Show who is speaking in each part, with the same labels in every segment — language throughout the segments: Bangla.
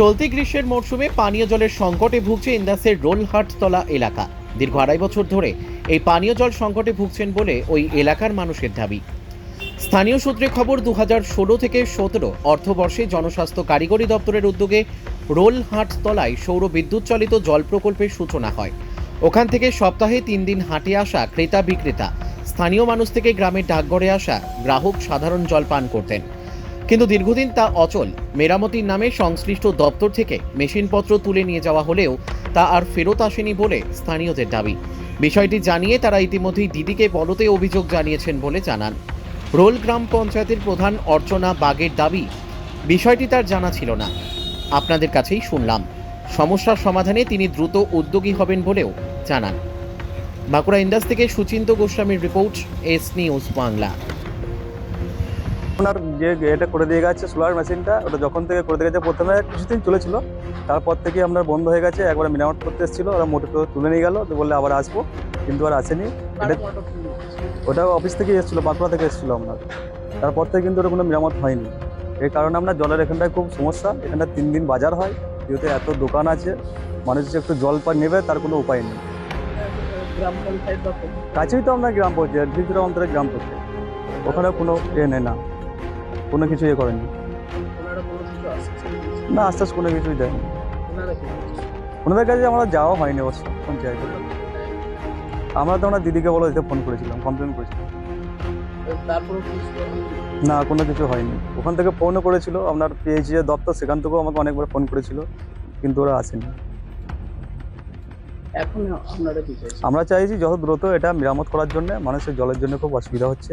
Speaker 1: চলতি গ্রীষ্মের মরশুমে পানীয় জলের সংকটে ভুগছে ইন্দাসের রোলহাটতলা এলাকা। দীর্ঘ আড়াই বছর ধরে এই পানীয় জল সংকটে ভুগছেন বলে ওই এলাকার মানুষের দাবি। স্থানীয় সূত্রে খবর দু ষোলো থেকে সতেরো অর্থবর্ষে জনস্বাস্থ্য কারিগরি দপ্তরের উদ্যোগে রোলহাটতলায় সৌর বিদ্যুৎ চালিত জল প্রকল্পের সূচনা হয়। ওখান থেকে সপ্তাহে তিন দিন হাটে আসা ক্রেতা বিক্রেতা। স্থানীয় মানুষ থেকে গ্রামের ডাকঘরে আসা গ্রাহক সাধারণ জল পান করতেন। কিন্তু দীর্ঘদিন তা অচল। মেরামতির নামে সংশ্লিষ্ট দপ্তর থেকে মেশিনপত্র তুলে নিয়ে যাওয়া হলেও তা আর ফেরত আসেনি বলে স্থানীয়দের দাবি। বিষয়টি জানিয়ে তারা ইতিমধ্যেই দিদিকে বলতে অভিযোগ জানিয়েছেন বলে জানান। রোল গ্রাম পঞ্চায়েতের প্রধান অর্চনা বাগের দাবি, বিষয়টি তার জানা ছিল না। আপনাদের কাছেই শুনলাম। সমস্যার সমাধানে তিনি দ্রুত উদ্যোগী হবেন বলেও জানান। বাঁকুড়া ইন্ডাস থেকে সুচিন্ত গোস্বামীর রিপোর্ট, এস নিউজ বাংলা।
Speaker 2: ওনার যে এটা করে দিয়ে গেছে সোলার মেশিনটা ওটা যখন থেকে করে দিয়ে গেছে প্রথমে কিছুদিন চলেছিল তারপর থেকে আপনার বন্ধ হয়ে গেছে একবার মেরামত করতে এসেছিল ওরা মোটর তুলে নিয়ে গেলো তো বললে আবার আসব কিন্তু আর আসেনি। এটা ওটা অফিস থেকে এসেছিল বাঁকুড়া থেকে এসেছিল আপনার। তারপর থেকে কিন্তু ওটা কোনো মেরামত হয়নি। এই কারণে আপনার জলের এখানটায় খুব সমস্যা এখানটা তিন দিন বাজার হয় যেহেতু এত দোকান আছে মানুষ যে একটু জল পা নেবে তার কোনো উপায় নেই। কাছেই তো আপনার গ্রাম পঞ্চায়েত ভিতরে অন্তরে গ্রাম পঞ্চায়েত। ওখানে কোনো এ নেই না। কোনো কিছু ইয়ে করেনি
Speaker 3: ওনারা
Speaker 2: না আস্তে আস্তে কোনো কিছুই দেয়নি।
Speaker 3: ওনারা?
Speaker 2: ওনাদের কাছে আমরা যাওয়া হয়নি অবশ্য পঞ্চায়েতে। আমরা তো আমরা দিদিকে বলে দিতে ফোন করেছিলাম কমপ্লেন করেছিলাম? না কোনো কিছু হয়নি। ওখান থেকে ফোনও করেছিল আপনার পিএইচি এর দপ্তর সেখান থেকেও আমাকে অনেকবার ফোন করেছিল কিন্তু ওরা আসেনি।
Speaker 3: এখন
Speaker 2: আমরা চাইছি যত দ্রুত এটা মেরামত করার জন্য মানুষের জলের জন্য খুব অসুবিধা হচ্ছে।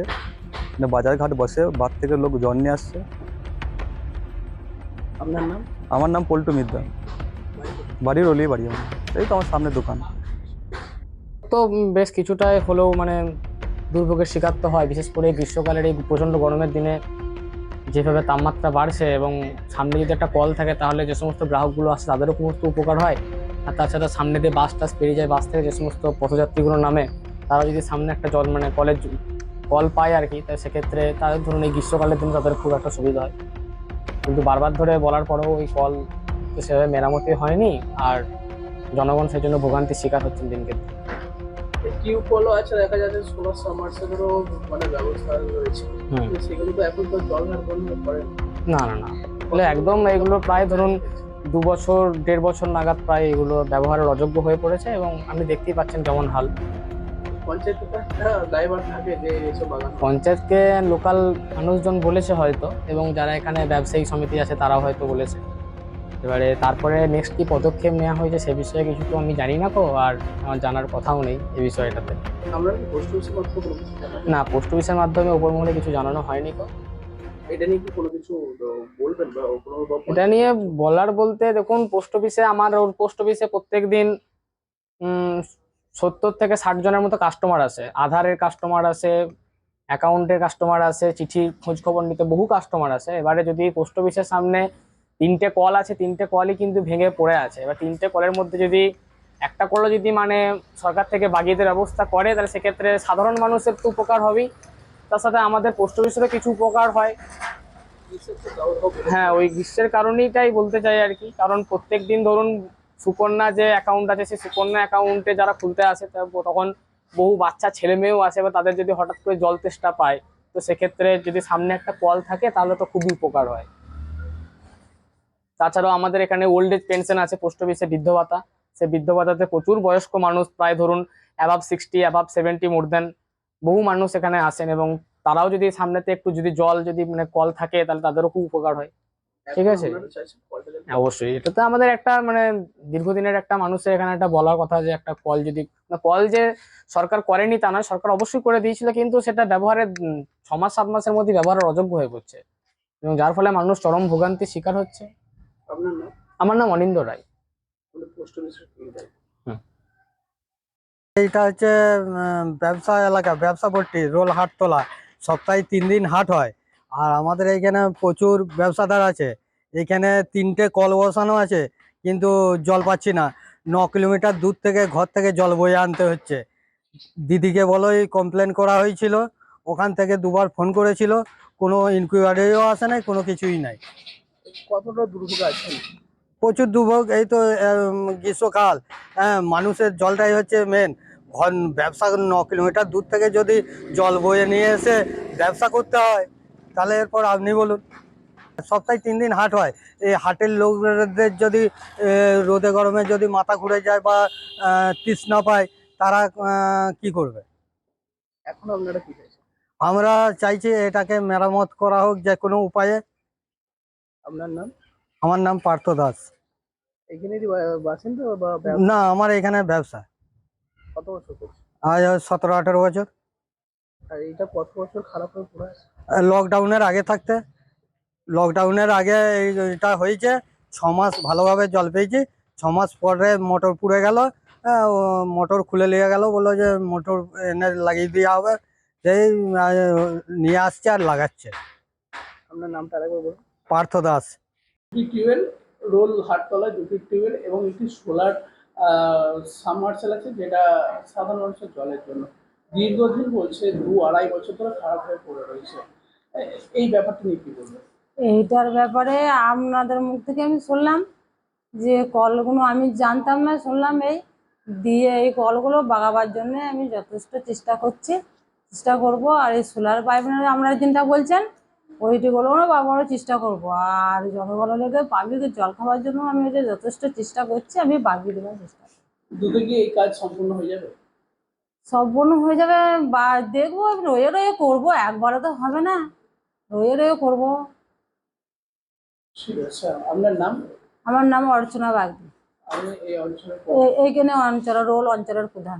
Speaker 2: মানে বাজার ঘাট বসে বার থেকে লোক জল নিয়ে আসছে
Speaker 3: আপনার নাম
Speaker 2: আমার নাম পল্টু মিদ্দা বাড়ির ওলি বাড়ি আমার এই তো আমার সামনে দোকান
Speaker 4: তো বেশ কিছুটাই হলেও মানে দুর্ভোগের শিকার তো হয় বিশেষ করে গ্রীষ্মকালের এই প্রচণ্ড গরমের দিনে যেভাবে তাপমাত্রা বাড়ছে এবং সামনে যদি একটা কল থাকে তাহলে যে সমস্ত গ্রাহকগুলো আসে তাদেরও সমস্ত উপকার হয় আর তাছাড়া সামনে দিয়ে বাস টাস পেরিয়ে যায় বাস থেকে যে সমস্ত পথযাত্রীগুলো নামে তারা যদি সামনে একটা জল মানে কলেজ কল পায় আর কি তাই সেক্ষেত্রে তাদের ধরুন এই গ্রীষ্মকালের দিনে তাদের খুব একটা সুবিধা হয়। কিন্তু বারবার ধরে বলার পরেও ওই কল সেভাবে মেরামতি হয়নি আর জনগণ সেই জন্য ভোগান্তির শিকার হচ্ছেন দিনকে দিন।
Speaker 3: টিউবওয়েলও আছে দেখা যাচ্ছে সোলার সাবমার্সেলেরও মানে ব্যবস্থা রয়েছে। সেগুলো তো এখন তো জল করে
Speaker 4: না। না না তাহলে একদম এগুলো প্রায় ধরুন দু বছর দেড় বছর নাগাদ প্রায় এগুলো ব্যবহারের অযোগ্য হয়ে পড়েছে এবং আপনি দেখতেই পাচ্ছেন কেমন হাল। পঞ্চায়েতকে লোকাল মানুষজন বলেছে হয়তো এবং যারা এখানে ব্যবসায়িক সমিতি আছে তারাও হয়তো বলেছে। এবারে তারপরে নেক্সট কি পদক্ষেপ নেওয়া হয়েছে সে বিষয়ে কিছু তো আমি জানি না তো আর আমার জানার কথাও নেই এ বিষয়টাতে।
Speaker 3: আমরা পোস্ট অফিসের মাধ্যমে কোনো কিছু জানাই?
Speaker 4: না পোস্ট অফিসের মাধ্যমে ওপর মহলে কিছু জানানো হয়নি তো
Speaker 3: এটা নিয়ে কি কোনো কিছু বলবেন বা কোনো
Speaker 4: এটা নিয়ে বলার বলতে দেখুন পোস্ট অফিসে আমার ওর পোস্ট অফিসে প্রত্যেক দিন সত্তর থেকে ষাট জনের মতো কাস্টমার আছে। আধারের কাস্টমার আছে, অ্যাকাউন্টের কাস্টমার আছে, চিঠির খোঁজ খবর নিতে বহু কাস্টমার আছে। এবারে যদি পোস্ট অফিসের সামনে তিনটে কল আছে, তিনটে কলই কিন্তু ভেঙে পড়ে আছে। এবার তিনটে কলের মধ্যে যদি একটা কলও যদি মানে সরকার থেকে বাগিয়ে ব্যবস্থা করে, তাহলে সেক্ষেত্রে সাধারণ মানুষের তো উপকার হবেই। তার সাথে আমাদের পোস্ট অফিসেরও কিছু উপকার হয়? হ্যাঁ ওই গ্রীষ্মের কারণেইটাই বলতে চাই আর কি। কারণ প্রত্যেক দিন ধরুন সুকন্যা যে অ্যাকাউন্ট আছে, সেই সুকন্যা অ্যাকাউন্টে যারা খুলতে আসে তখন বহু বাচ্চা, ছেলে মেয়েও আসে বা তাদের যদি হঠাৎ করে জল তেষ্টা পায়, তো সেক্ষেত্রে যদি সামনে একটা কল থাকে, তাহলে তো খুবই উপকার হয়। তাছাড়াও আমাদের এখানে ওল্ড এজ পেনশন আছে পোস্ট অফিসে বৃদ্ধ ভাতা। সে বৃদ্ধ ভাতাতে প্রচুর বয়স্ক মানুষ, প্রায় ধরুন above sixty above seventy more than বহু মানুষ এখানে আসেন এবং তারাও যদি সামনেতে একটু যদি জল যদি মানে কল থাকে, তাহলে তাদেরও খুব উপকার হয়। ঠিক আছে। হ্যাঁ, অবশ্যই। এটা তো আমাদের একটা মানে দীর্ঘদিনের একটা মানুষের এখানে একটা বলার কথা যে একটা কল যদি কল যে সরকার করেনি তা নয় সরকার অবশ্যই করে দিয়েছিল কিন্তু সেটা ব্যবহারের ছ মাস সাত মাসের মধ্যে ব্যবহারের অযোগ্য হয়ে পড়ছে। এবং যার ফলে মানুষ চরম ভোগান্তির শিকার হচ্ছে। আমার নাম অনিন্দ রায়।
Speaker 5: এইটা হচ্ছে ব্যবসা এলাকা ব্যবসা পট্টি রোল হাট তোলা সপ্তাহে তিন দিন হাট হয়। আর আমাদের এখানে প্রচুর ব্যবসাদার আছে। এখানে তিনটে কল বসানো আছে কিন্তু জল পাচ্ছি না। ন কিলোমিটার দূর থেকে ঘর থেকে জল বয়ে আনতে হচ্ছে। দিদিকে বলোই কমপ্লেন করা হয়েছিল। ওখান থেকে দুবার ফোন করেছিল। কোনো ইনকোয়ারিও আসে নাই কোনো কিছুই নাই।
Speaker 3: কতটা দুর্ভোগ আছে?
Speaker 5: প্রচুর দুর্ভোগ। এই তো গ্রীষ্মকাল। হ্যাঁ মানুষের জলটাই হচ্ছে মেন ঘন ব্যবসা ন কিলোমিটার দূর থেকে যদি জল বয়ে নিয়ে এসে ব্যবসা করতে হয় তাহলে এরপর আপনি বলুন। সপ্তাহে তিন দিন হাট হয়। এই হাটের লোকদের যদি রোদে গরমে যদি মাথা ঘুরে যায় বা তৃষ্ণা পায় তারা কি করবে?
Speaker 3: এখন আপনারা কি
Speaker 5: আমরা চাইছি এটাকে মেরামত করা হোক যে কোনো উপায়ে।
Speaker 3: আপনার নাম?
Speaker 5: আমার নাম পার্থ দাস।
Speaker 3: বাসিন্দা
Speaker 5: না আমার এখানে ব্যবসা।
Speaker 3: কত বছর
Speaker 5: আজ সতেরো আঠেরো বছর।
Speaker 3: আর এটা কত বছর খারাপ হয়ে পড়ে আছে?
Speaker 5: লকডাউনের আগে থাকতে। লকডাউনের আগে এই- এটা হয়েছে ছ মাস ভালোভাবে জল পেয়েছি। ছ মাস পরে মোটর পুড়ে গেল হ্যাঁ, মোটর খুলে নিয়ে গেল বলল যে মোটর এনে লাগিয়ে দেওয়া হবে। সেই নিয়ে আসছে আর লাগাচ্ছে।
Speaker 3: আপনার নামটা আরেকবার বলুন।
Speaker 5: পার্থ দাস।
Speaker 3: টিউবওয়েল রোল হাটতলায় দুটি টিউবওয়েল এবং একটি সোলার সাবমার্সেল আছে যেটা সাধারণ মানুষের জলের জন্য। দীর্ঘদিন বলছে দু আড়াই বছর ধরে খারাপ হয়ে পড়ে রয়েছে। এই ব্যাপারটা নিয়ে কি বলবেন?
Speaker 6: এইটার ব্যাপারে আপনাদের মুখ থেকে আমি শুনলাম যে কলগুলো আমি জানতাম না শুনলাম এই দিয়ে এই কলগুলো বাগাবার জন্য আমি যথেষ্ট চেষ্টা করছি চেষ্টা করব। আর এই সোলার পাইপ আপনারা যেটা বলছেন ওইটিগুলো বাবারও চেষ্টা করব। আর জনগণের লোকে পাবলিকের জল খাওয়ার জন্য আমি যথেষ্ট চেষ্টা করছি আমি বাগিয়ে দেওয়ার চেষ্টা।
Speaker 3: দুটো কি এই কাজ সম্পূর্ণ হয়ে যাবে?
Speaker 6: সম্পূর্ণ হয়ে যাবে বা দেখব রয়ে রয়ে করব একবারে তো হবে না। রয়ে রয়ে করব।
Speaker 3: ঠিক আছে আপনার নাম?
Speaker 6: আমার নাম অর্চনা বাগদি। এইখানে অঞ্চল রোল অঞ্চলের প্রধান।